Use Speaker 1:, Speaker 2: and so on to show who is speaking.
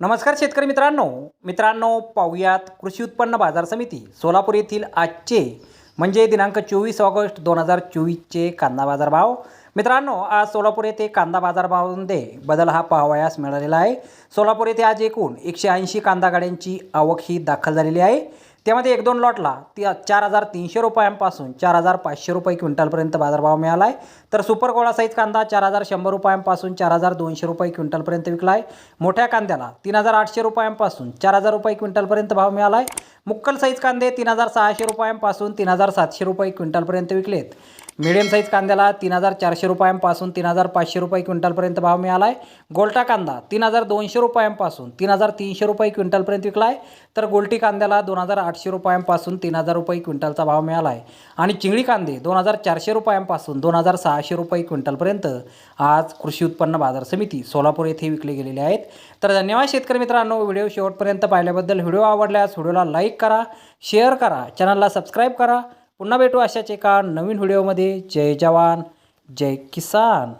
Speaker 1: नमस्कार शेतकरी मित्रांनो. मित्रांनो पाहुयात कृषी उत्पन्न बाजार समिती सोलापूर येथील आजचे म्हणजे दिनांक चोवीस ऑगस्ट दोन हजार चोवीसचे कांदा बाजार भाव मित्रांनो आज सोलापूर येथे कांदा बाजारभावामध्ये बदल हा पाहावयास मिळालेला आहे. सोलापूर येथे आज एकूण एकशे ऐंशी कांदा गाड्यांची आवक ही दाखल झालेली आहे. त्यामध्ये एक दोन लॉटला ती चार हजार तीनशे रुपयांपासून चार हजार पाचशे रुपये क्विंटलपर्यंत बाजारभाव मिळाला आहे तर सुपर गोळा साईज कांदा चार हजार शंभर रुपयांपासून चार हजार दोनशे रुपये क्विंटलपर्यंत विकला आहे मोठ्या कांद्याला तीन हजार आठशे रुपयांपासून चार हजार रुपये क्विंटलपर्यंत भाव मिळाला आहे मुक्कल साईज कांदे तीन हजार सहाशे रुपयांपासून तीन हजार सातशे रुपये क्विंटलपर्यंत विकलेत. मिडियम साईज कांद्याला तीन हजार चारशे रुपयांपासून तीन हजार पाचशे रुपये क्विंटलपर्यंत भाव मिळाला आहे गोल्टा कांदा तीन हजार दोनशे रुपयांपासून तीन हजार तीनशे रुपये क्विंटलपर्यंत विकला आहे तर गोल्टी कांद्याला दोन हजार आठशे रुपयांपासून तीन हजार रुपये क्विंटलचा भाव मिळाला आहे आणि चिंगळी कांदे दोन हजार चारशे रुपयांपासून दोन हजार सहाशे रुपये क्विंटलपर्यंत आज कृषी उत्पन्न बाजार समिती सोलापूर येथे विकले गेलेले आहेत. तर धन्यवाद शेतकरी मित्रांनो व्हिडिओ शेवटपर्यंत पाहिल्याबद्दल व्हिडिओ आवडल्यास व्हिडिओला लाईक करा शेअर करा चॅनलला सबस्क्राईब करा. पुन्हा भेटू अशाच एका नवीन व्हिडिओमध्ये. जय जवान जय किसान.